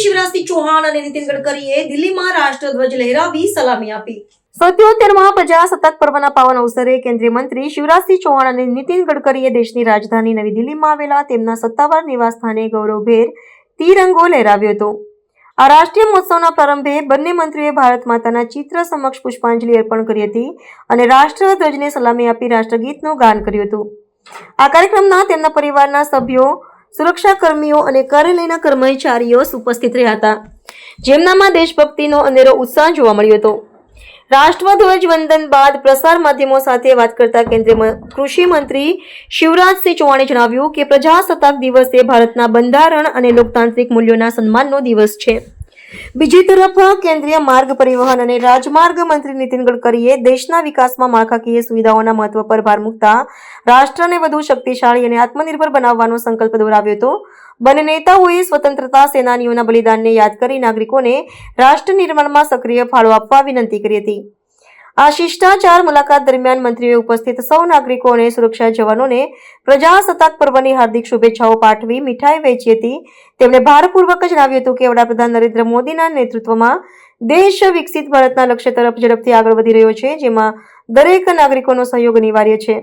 શિવરાજસિંહ ચૌહાણ અને નીતિન ગડકરીએ દિલ્હીમાં રાષ્ટ્રધ્વજ લહેરાવી સલામી આપી. સત્યોતેરમાં પ્રજાસત્તાક પર્વના પાવન અવસરે કેન્દ્રીય મંત્રી શિવરાજસિંહ ચૌહાણ અને નીતિન ગડકરીએ દેશની રાજધાની નવી દિલ્હીમાં આવેલા તેમના સત્તાવાર નિવાસસ્થાને ગૌરવભેર તિરંગો લહેરાવ્યો હતો. આ રાષ્ટ્રીય મહોત્સવના પ્રારંભે બંને મંત્રીએ ભારત માતાના ચિત્ર સમક્ષ પુષ્પાંજલિ અર્પણ કરી હતી અને રાષ્ટ્રધ્વજને સલામી આપી રાષ્ટ્રગીતનું ગાન કર્યું હતું. આ કાર્યક્રમના તેમના પરિવારના સભ્યો સુરક્ષા કર્મીઓ અને કાર્યાલયના કર્મચારીઓ ઉપસ્થિત રહ્યા હતા. જેમનામાં દેશભક્તિનો અનેરો ઉત્સાહ જોવા મળ્યો હતો. રાષ્ટ્રધ્વજ વંદન બાદ પ્રસાર માધ્યમો સાથે વાત કરતા કેન્દ્રીય કૃષિ મંત્રી શિવરાજસિંહ ચૌહાણે જણાવ્યું કે પ્રજાસત્તાક દિવસ એ ભારતના બંધારણ અને લોકતાંત્રિક મૂલ્યોના સન્માનનો દિવસ છે. બીજી તરફ કેન્દ્રીય માર્ગ પરિવહન અને રાજમાર્ગ મંત્રી નીતિન ગડકરીએ દેશના વિકાસમાં માળખાકીય સુવિધાઓના મહત્વ પર ભાર મૂકતા રાષ્ટ્રને વધુ શક્તિશાળી અને આત્મનિર્ભર બનાવવાનો સંકલ્પ દોહરાવ્યો હતો. બંને નેતાઓએ સ્વતંત્રતા સેનાનીઓના બલિદાનને યાદ કરી નાગરિકોને રાષ્ટ્ર નિર્માણમાં સક્રિય ફાળો આપવા વિનંતી કરી હતી. આ શિષ્ટાચાર મુલાકાત દરમિયાન મંત્રીઓએ ઉપસ્થિત સૌ નાગરિકો અને સુરક્ષા જવાનોને પ્રજાસત્તાક પર્વની હાર્દિક શુભેચ્છાઓ પાઠવી મીઠાઈ વહેંચી હતી. તેમણે ભારપૂર્વક જણાવ્યું હતું કે વડાપ્રધાન નરેન્દ્ર મોદીના નેતૃત્વમાં દેશ વિકસિત ભારતના લક્ષ્ય તરફ ઝડપથી આગળ વધી રહ્યો છે, જેમાં દરેક નાગરિકોનો સહયોગ અનિવાર્ય છે.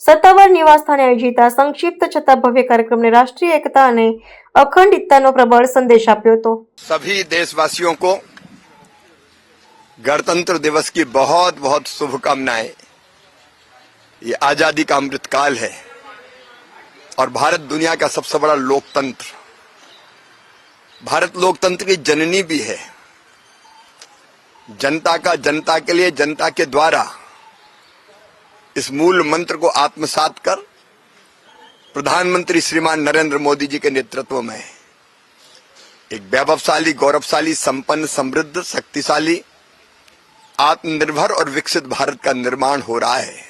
સત્તાવાર નિવાસસ્થાને આયોજિત આ સંક્ષિપ્ત છતાં ભવ્ય કાર્યક્રમને રાષ્ટ્રીય એકતા અને અખંડિતતાનો પ્રબળ સંદેશ આપ્યો હતો. સભી દેશવાસીઓ કો गणतंत्र दिवस की बहुत बहुत शुभकामनाएँ। ये आज़ादी का अमृतकाल है और भारत दुनिया का सबसे बड़ा लोकतंत्र। भारत लोकतंत्र की जननी भी है। जनता का, जनता के लिए, जनता के द्वारा इस मूल मंत्र को आत्मसात कर प्रधानमंत्री श्रीमान नरेंद्र मोदी जी के नेतृत्व में एक वैभवशाली, गौरवशाली, संपन्न, समृद्ध, शक्तिशाली आत्मनिर्भर और विकसित भारत का निर्माण हो रहा है।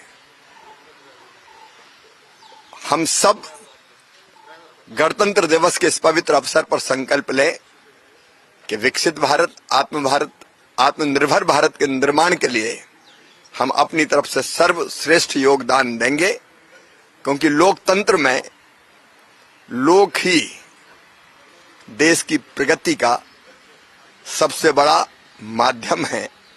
हम सब गणतंत्र दिवस के इस पवित्र अवसर पर संकल्प लें कि विकसित भारत आत्म भारत आत्मनिर्भर भारत के निर्माण के लिए हम अपनी तरफ़ से सर्वश्रेष्ठ योगदान देंगे, क्योंकि लोकतंत्र में लोक ही देश की प्रगति का सबसे बड़ा माध्यम है।